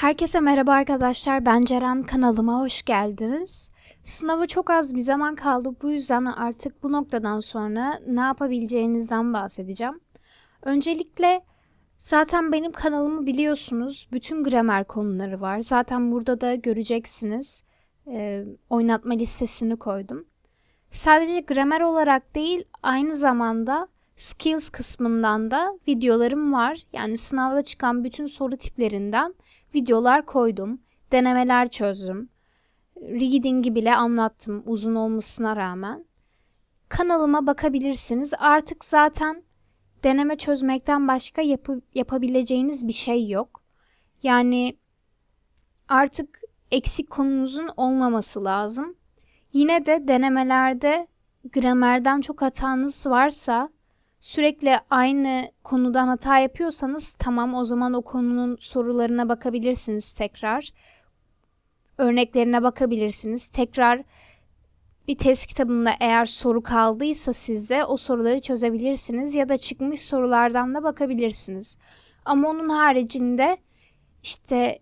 Herkese merhaba arkadaşlar. Ben Ceren. Kanalıma hoş geldiniz. Sınava çok az bir zaman kaldı. Bu yüzden artık bu noktadan sonra ne yapabileceğinizden bahsedeceğim. Öncelikle zaten benim kanalımı biliyorsunuz. Bütün gramer konuları var. Zaten burada da göreceksiniz. Ee, oynatma listesini koydum. Sadece gramer olarak değil, aynı zamanda skills kısmından da videolarım var. Yani sınavda çıkan bütün soru tiplerinden videolar koydum. Denemeler çözdüm. Reading'i bile anlattım uzun olmasına rağmen. Kanalıma bakabilirsiniz. Artık zaten deneme çözmekten başka yapı, yapabileceğiniz bir şey yok. Yani artık eksik konunuzun olmaması lazım. Yine de denemelerde gramerden çok hatanız varsa sürekli aynı konudan hata yapıyorsanız tamam o zaman o konunun sorularına bakabilirsiniz tekrar. Örneklerine bakabilirsiniz. Tekrar bir test kitabında eğer soru kaldıysa sizde o soruları çözebilirsiniz ya da çıkmış sorulardan da bakabilirsiniz. Ama onun haricinde işte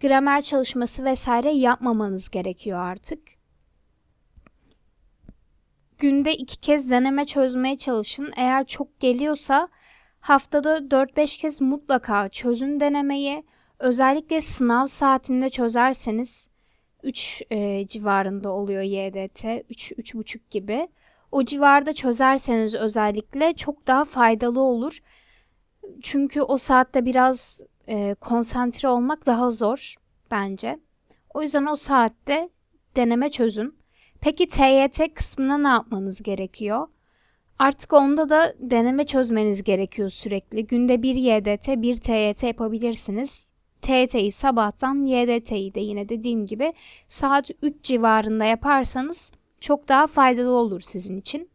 gramer çalışması vesaire yapmamanız gerekiyor artık. Günde iki kez deneme çözmeye çalışın. Eğer çok geliyorsa haftada 4-5 kez mutlaka çözün denemeyi. Özellikle sınav saatinde çözerseniz 3 e, civarında oluyor YDT, 3-3,5 gibi. O civarda çözerseniz özellikle çok daha faydalı olur. Çünkü o saatte biraz e, konsantre olmak daha zor bence. O yüzden o saatte deneme çözün. Peki TYT kısmına ne yapmanız gerekiyor? Artık onda da deneme çözmeniz gerekiyor sürekli. Günde bir YDT, bir TYT yapabilirsiniz. TYT'yi sabahtan, YDT'yi de yine dediğim gibi saat 3 civarında yaparsanız çok daha faydalı olur sizin için.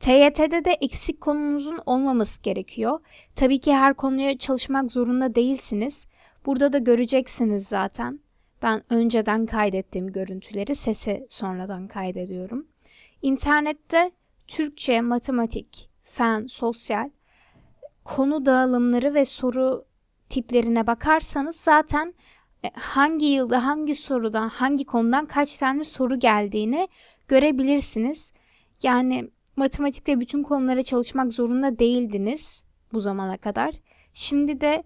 TYT'de de eksik konunuzun olmaması gerekiyor. Tabii ki her konuya çalışmak zorunda değilsiniz. Burada da göreceksiniz zaten. Ben önceden kaydettiğim görüntüleri sese sonradan kaydediyorum. İnternette Türkçe, matematik, fen, sosyal konu dağılımları ve soru tiplerine bakarsanız zaten e, hangi yılda hangi sorudan hangi konudan kaç tane soru geldiğini görebilirsiniz. Yani matematikte bütün konulara çalışmak zorunda değildiniz bu zamana kadar. Şimdi de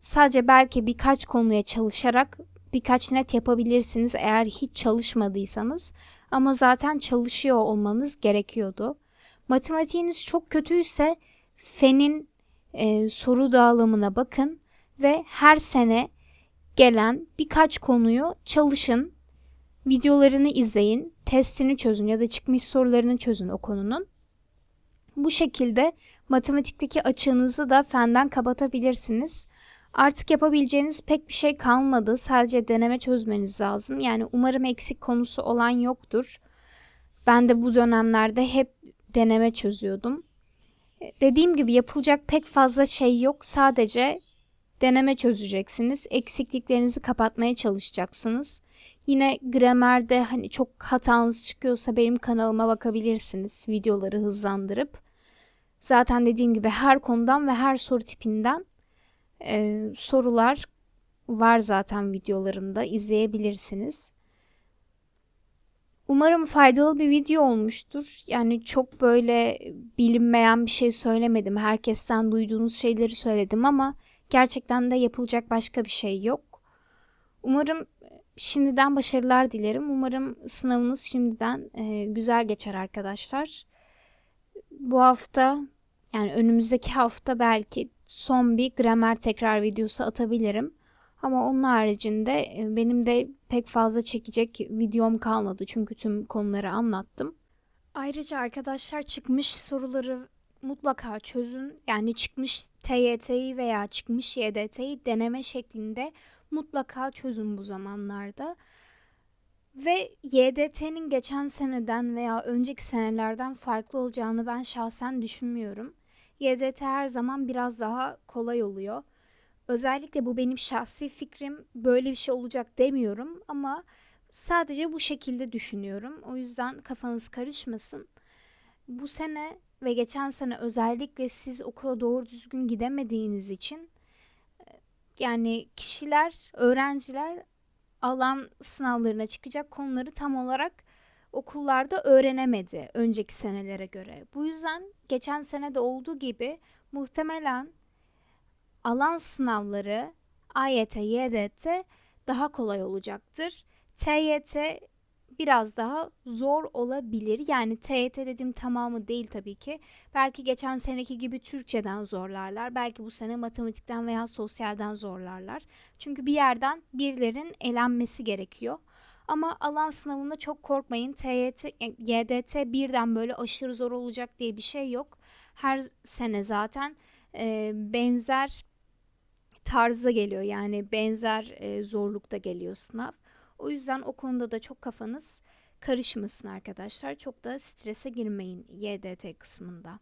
sadece belki birkaç konuya çalışarak birkaç net yapabilirsiniz eğer hiç çalışmadıysanız ama zaten çalışıyor olmanız gerekiyordu. Matematiğiniz çok kötüyse fenin e, soru dağılımına bakın ve her sene gelen birkaç konuyu çalışın, videolarını izleyin, testini çözün ya da çıkmış sorularını çözün o konunun. Bu şekilde matematikteki açığınızı da fenden kapatabilirsiniz. Artık yapabileceğiniz pek bir şey kalmadı. Sadece deneme çözmeniz lazım. Yani umarım eksik konusu olan yoktur. Ben de bu dönemlerde hep deneme çözüyordum. Dediğim gibi yapılacak pek fazla şey yok. Sadece deneme çözeceksiniz. Eksikliklerinizi kapatmaya çalışacaksınız. Yine gramerde hani çok hatanız çıkıyorsa benim kanalıma bakabilirsiniz. Videoları hızlandırıp. Zaten dediğim gibi her konudan ve her soru tipinden e, sorular var zaten videolarımda izleyebilirsiniz. Umarım faydalı bir video olmuştur. Yani çok böyle bilinmeyen bir şey söylemedim. Herkesten duyduğunuz şeyleri söyledim ama gerçekten de yapılacak başka bir şey yok. Umarım şimdiden başarılar dilerim. Umarım sınavınız şimdiden e, güzel geçer arkadaşlar. Bu hafta yani önümüzdeki hafta belki son bir gramer tekrar videosu atabilirim. Ama onun haricinde e, benim de pek fazla çekecek videom kalmadı çünkü tüm konuları anlattım. Ayrıca arkadaşlar çıkmış soruları mutlaka çözün. Yani çıkmış TYT'yi veya çıkmış YDT'yi deneme şeklinde mutlaka çözün bu zamanlarda. Ve YDT'nin geçen seneden veya önceki senelerden farklı olacağını ben şahsen düşünmüyorum. YDT her zaman biraz daha kolay oluyor. Özellikle bu benim şahsi fikrim. Böyle bir şey olacak demiyorum ama sadece bu şekilde düşünüyorum. O yüzden kafanız karışmasın. Bu sene ve geçen sene özellikle siz okula doğru düzgün gidemediğiniz için e, Yani kişiler, öğrenciler alan sınavlarına çıkacak konuları tam olarak okullarda öğrenemedi önceki senelere göre. Bu yüzden geçen sene de olduğu gibi muhtemelen alan sınavları AYT, YDT daha kolay olacaktır. TYT biraz daha zor olabilir. Yani TYT dediğim tamamı değil tabii ki. Belki geçen seneki gibi Türkçeden zorlarlar. Belki bu sene matematikten veya sosyalden zorlarlar. Çünkü bir yerden birilerin elenmesi gerekiyor. Ama alan sınavında çok korkmayın. TYT, YDT birden böyle aşırı zor olacak diye bir şey yok. Her sene zaten e, benzer tarzda geliyor. Yani benzer e, zorlukta geliyor sınav. O yüzden o konuda da çok kafanız karışmasın arkadaşlar. Çok da strese girmeyin YDT kısmında.